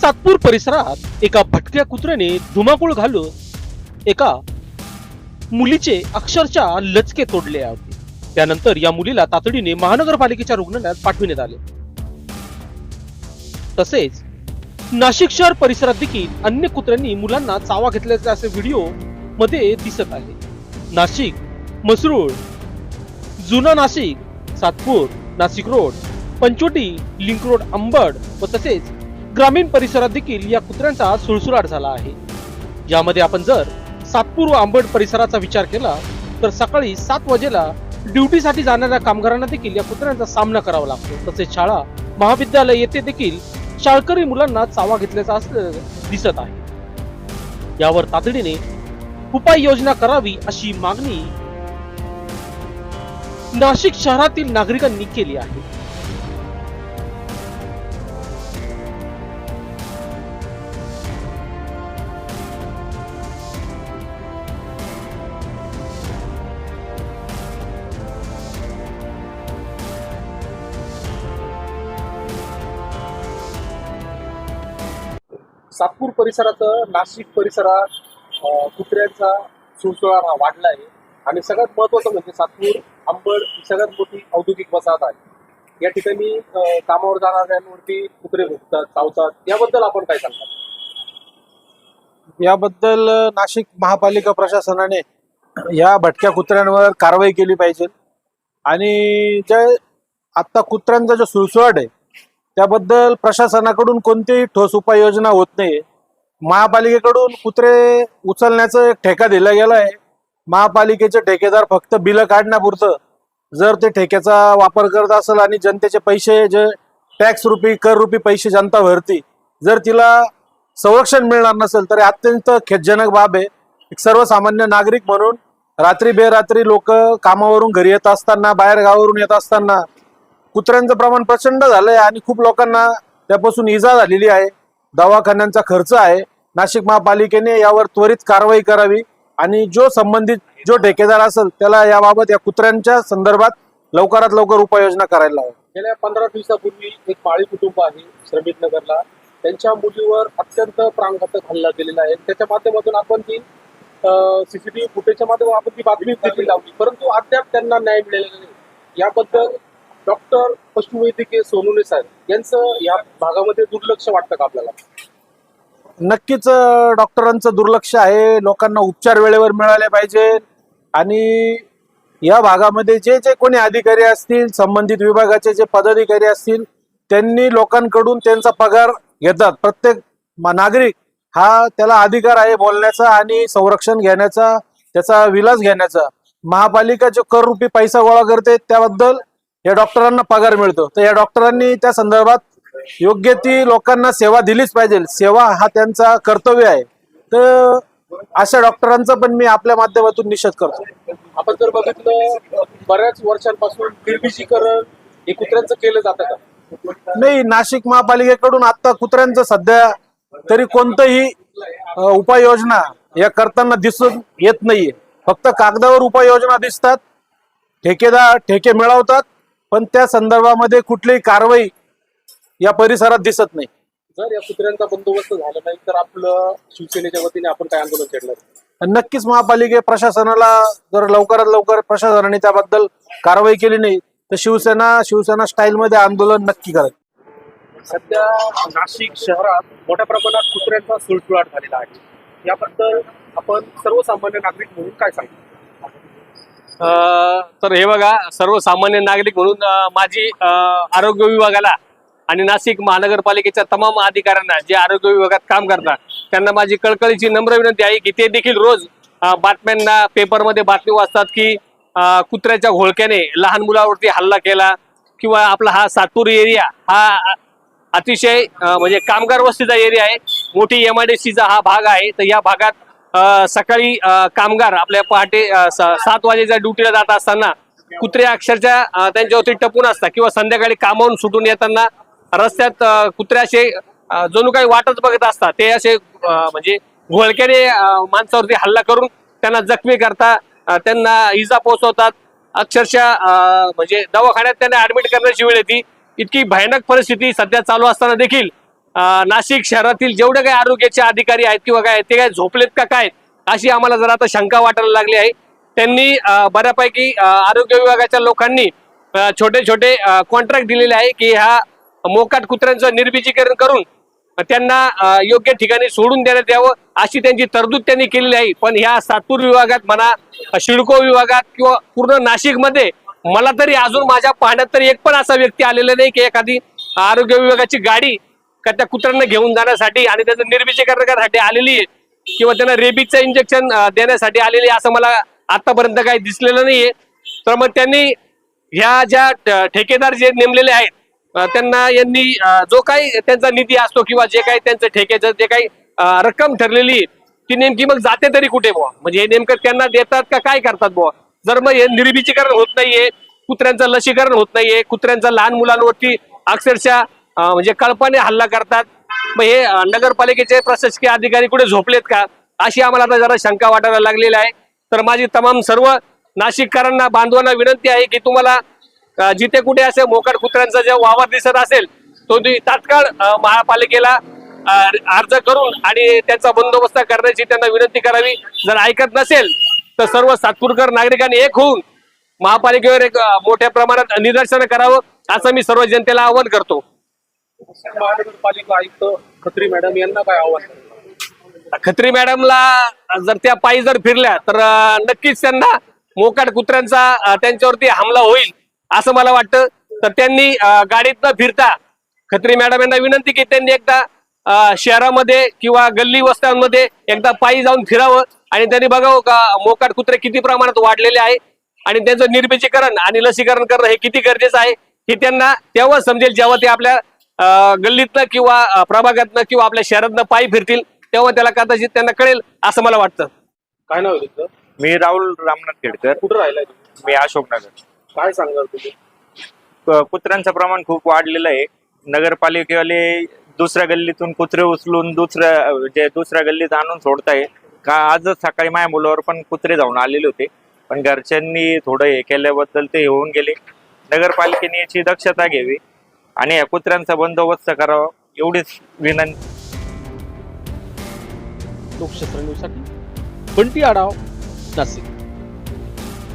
सातपूर परिसरात एका भटक्या कुत्र्याने धुमाकूळ घालून एका मुलीचे अक्षरशः लचके तोडले होते त्यानंतर या मुलीला तातडीने महानगरपालिकेच्या रुग्णालयात पाठविण्यात आले. तसेच नाशिक शहर परिसरात देखील अन्य कुत्र्यांनी मुलांना चावा घेतल्याचे असे व्हिडिओमध्ये दिसत आहे. नाशिक मसरूळ जुना Nashik Satpur Nashik road Panchavati link road Ambad व तसेच ग्रामीण परिसरात देखील या कुत्र्यांचा सुळसुळाट झाला आहे. यामध्ये आपण जर सातपूर व आंबड परिसराचा विचार केला तर सकाळी सात वाजेला ड्युटीसाठी जाणाऱ्या कामगारांना देखील या कुत्र्यांचा सामना करावा लागतो. तसेच शाळा महाविद्यालय येथे देखील शाळकरी मुलांना चावा घेतल्याचा असं दिसत आहे. यावर तातडीने उपाययोजना करावी अशी मागणी नाशिक शहरातील नागरिकांनी केली आहे. सातपूर परिसराचं नाशिक परिसरात कुत्र्यांचा सुळसुळा हा वाढला आहे आणि सगळ्यात महत्वाचं म्हणजे सातपूर अंबड ही सगळ्यात मोठी औद्योगिक वसाहत आहे. या ठिकाणी कामावर जाणाऱ्यांवरती कुत्रे भुकतात चावतात. याबद्दल आपण काय सांगतात याबद्दल नाशिक महापालिका प्रशासनाने या भटक्या कुत्र्यांवर कारवाई केली पाहिजे. आणि जे आत्ता कुत्र्यांचा जो सुळसुळाट आहे त्याबद्दल प्रशासनाकडून कोणतीही ठोस उपाययोजना होत नाही महापालिकेकडून कुत्रे उचलण्याचा एक ठेका दिला गेला आहे महापालिकेचे ठेकेदार फक्त बिलं काढण्यापुरतं. जर ते ठेक्याचा वापर करत असेल आणि जनतेचे पैसे जे टॅक्स रुपी कर रुपी पैसे जनता भरती जर तिला संरक्षण मिळणार नसेल तर अत्यंत खेदजनक बाब आहे. एक सर्वसामान्य नागरिक म्हणून रात्री बेरात्री लोक कामावरून घरी येत असताना बाहेर गावावरून येत असताना कुत्र्यांचं प्रमाण प्रचंड झालंय आणि खूप लोकांना त्यापासून इजा झालेली आहे. दवाखान्यांचा खर्च आहे. नाशिक महापालिकेने यावर त्वरित कारवाई करावी आणि जो संबंधित जो ठेकेदार असेल त्याला याबाबत या कुत्र्यांच्या संदर्भात लवकरात लवकर उपाययोजना करायला हवी. गेल्या पंधरा दिवसापूर्वी एक माळी कुटुंब आहे श्रमिक नगरला. त्यांच्या मुलीवर अत्यंत प्राणघातक हल्ला केलेला आहे. त्याच्या माध्यमातून आपण ती सीसीटीव्ही फुटेजच्या माध्यमातून आपण ती बातमी देखील लावली. परंतु अद्याप त्यांना न्याय मिळालेला नाही. याबद्दल डॉक्टर पशुवैद्यकीय सोनुले साहेब यांचं या भागामध्ये दुर्लक्ष वाटतं का आपल्याला? नक्कीच डॉक्टरांचं दुर्लक्ष आहे. लोकांना उपचार वेळेवर मिळाले पाहिजे. आणि या भागामध्ये जे जे कोणी अधिकारी असतील संबंधित विभागाचे जे पदाधिकारी असतील त्यांनी लोकांकडून त्यांचा पगार घेतात. प्रत्येक नागरिक हा त्याला अधिकार आहे बोलण्याचा आणि संरक्षण घेण्याचा त्याचा विलास घेण्याचा. महापालिका जो कर रुपी पैसा गोळा करते त्याबद्दल या डॉक्टरांना पगार मिळतो. तर या डॉक्टरांनी त्या संदर्भात योग्य ती लोकांना सेवा दिलीच पाहिजे. सेवा हा त्यांचा कर्तव्य आहे. तर अशा डॉक्टरांचा पण मी आपल्या माध्यमातून निषेध करतो. आपण जर बघितलं बऱ्याच वर्षांपासून निर्विषीकरण हे कुत्र्यांचं केलं जातं का? नाही नाशिक महापालिकेकडून आता कुत्र्यांचं सध्या तरी कोणतंही उपाययोजना या करताना दिसून येत नाहीये. फक्त कागदावर उपाययोजना दिसतात ठेकेदार ठेके मिळवतात पण त्या संदर्भामध्ये कुठलीही कारवाई या परिसरात दिसत नाही. जर या कुत्र्यांचा बंदोबस्त झाला नाही तर आपलं शिवसेनेच्या वतीने आपण काय आंदोलन छेडणार नक्कीच महापालिके प्रशासनाला जर लवकरात लवकर प्रशासनाने त्याबद्दल कारवाई केली नाही तर शिवसेना शिवसेना स्टाईल मध्ये आंदोलन नक्की करेल. सध्या नाशिक शहरात मोठ्या प्रमाणात कुत्र्यांचा सुळसुळाट झालेला आहे. याबद्दल आपण सर्वसामान्य नागरिक म्हणून काय सांगतो तर हे बघा सर्वसामान्य नागरिक म्हणून माझी आरोग्य विभागाला आणि नाशिक महानगरपालिकेच्या तमाम अधिकाऱ्यांना जे आरोग्य विभागात काम करतात त्यांना माझी कळकळीची नम्र विनंती आहे की ते देखील रोज बातम्यांना पेपरमध्ये बातमी वाचतात की कुत्र्याच्या घोळक्याने लहान मुलावरती हल्ला केला किंवा आपला हा सातूर एरिया हा अतिशय म्हणजे कामगार वस्तीचा एरिया आहे. मोठी एम आय डी सीचा हा भाग आहे. तर या भागात सकाळी कामगार आपल्या पहाटे सात वाजेच्या ड्युटीला जात असताना कुत्रे अक्षरशः त्यांच्यावरती टपून असतात किंवा संध्याकाळी कामावून सुटून येताना रस्त्यात कुत्रे असे जणू काही वाटच बघत असतात. ते असे म्हणजे घोळक्याने माणसावरती हल्ला करून त्यांना जखमी करता त्यांना इजा पोहोचवतात. अक्षरशः म्हणजे दवाखान्यात त्यांना ऍडमिट करण्याची वेळ येते. इतकी भयानक परिस्थिती सध्या चालू असताना देखील नाशिक शहरातील जेवढे काही आरोग्याचे अधिकारी आहेत किंवा काय ते काय झोपलेत का काय अशी आम्हाला जरा आता शंका वाटायला लागली आहे. त्यांनी बऱ्यापैकी आरोग्य विभागाच्या लोकांनी छोटे छोटे कॉन्ट्रॅक्ट दिलेले आहे की ह्या मोकाट कुत्र्यांचं निर्बीजीकरण करून त्यांना योग्य ठिकाणी सोडून देण्यात यावं अशी त्यांची तरतूद त्यांनी केलेली आहे. पण ह्या सातपूर विभागात म्हणा शिडको विभागात किंवा पूर्ण नाशिकमध्ये मला तरी अजून माझ्या पाहण्यात तरी एक पण असा व्यक्ती आलेला नाही की एखादी आरोग्य विभागाची गाडी का त्या कुत्र्यांना घेऊन जाण्यासाठी आणि त्याचं निर्बीजीकरण करण्यासाठी आलेली आहे. किंवा त्यांना रेबिकचं इंजेक्शन देण्यासाठी आलेली आहे असं मला आतापर्यंत काही दिसलेलं नाहीये. तर मग त्यांनी ह्या ज्या ठेकेदार जे नेमलेले आहेत त्यांना यांनी जो काही त्यांचा निधी असतो किंवा जे काही त्यांचं ठेक्याचं जे काही रक्कम ठरलेली आहे ती नेमकी मग जाते तरी कुठे बुवा? म्हणजे हे नेमकं त्यांना देतात का काय करतात बुवा? जर मग हे निर्बीजीकरण होत नाहीये कुत्र्यांचं लसीकरण होत नाहीये कुत्र्यांचं लहान मुलांवरती अक्षरशः म्हणजे कळपाने हल्ला करतात. मग हे नगरपालिकेचे प्रशासकीय अधिकारी कुठे झोपलेत का? अशी आम्हाला आता जरा शंका वाटायला लागलेली आहे. तर माझी तमाम सर्व नाशिककरांना बांधवांना विनंती आहे की तुम्हाला जिथे कुठे असे मोकड कुत्र्यांचा जे वावर दिसत असेल तो तुम्ही तात्काळ महापालिकेला अर्ज करून आणि त्याचा बंदोबस्त करण्याची त्यांना विनंती करावी. जर ऐकत नसेल तर सर्व सातपूरकर नागरिकांनी एक होऊन महापालिकेवर एक मोठ्या प्रमाणात निदर्शन करावं असं मी सर्व जनतेला आवाहन करतो. महानगरपालिका आयुक्त खत्री मॅडम यांना काय आव्हान? खत्री मॅडमला जर त्या पायी जर फिरल्या तर नक्कीच त्यांना मोकाट कुत्र्यांचा त्यांच्यावरती हमला होईल असं मला वाटतं. तर त्यांनी गाडीत न फिरता. खत्री मॅडम यांना विनंती की त्यांनी एकदा शहरामध्ये किंवा गल्ली वस्त्यांमध्ये एकदा पायी जाऊन फिरावं आणि त्यांनी बघावं का मोकाट कुत्रे किती प्रमाणात वाढलेले आहे आणि त्यांचं निर्मितीकरण आणि लसीकरण करणं हे किती गरजेचं आहे हे त्यांना तेव्हा समजेल जेव्हा ते आपल्या गल्लीतनं किंवा प्रभागातनं किंवा आपल्या शहरातनं पायी फिरतील तेव्हा त्याला कदाचित त्यांना कळेल असं मला वाटतं. काय नाव आहे तुमचं? मी राहुल रामनाथ खेडकर कुठं राहिलाय तुम्ही? मी अशोकनगर. काय सांगाल तुम्ही? क- कुत्र्यांचं प्रमाण खूप वाढलेलं आहे. नगरपालिकेवाले दुसऱ्या गल्लीतून कुत्रे उचलून दुसऱ्या जे दुसऱ्या गल्लीत आणून सोडताय. का आजच सकाळी माझ्या मुलावर पण कुत्रे जाऊन आलेले होते. पण घरच्यांनी थोडं हे केल्याबद्दल ते होऊन गेले. नगरपालिकेने याची दक्षता घ्यावी. आणि या कुत्र्यांचा बंदोबस्त करावा एवढीच विनंती. लोकशास्त्र न्यूजसाठी बंटी आढाव नाशिक.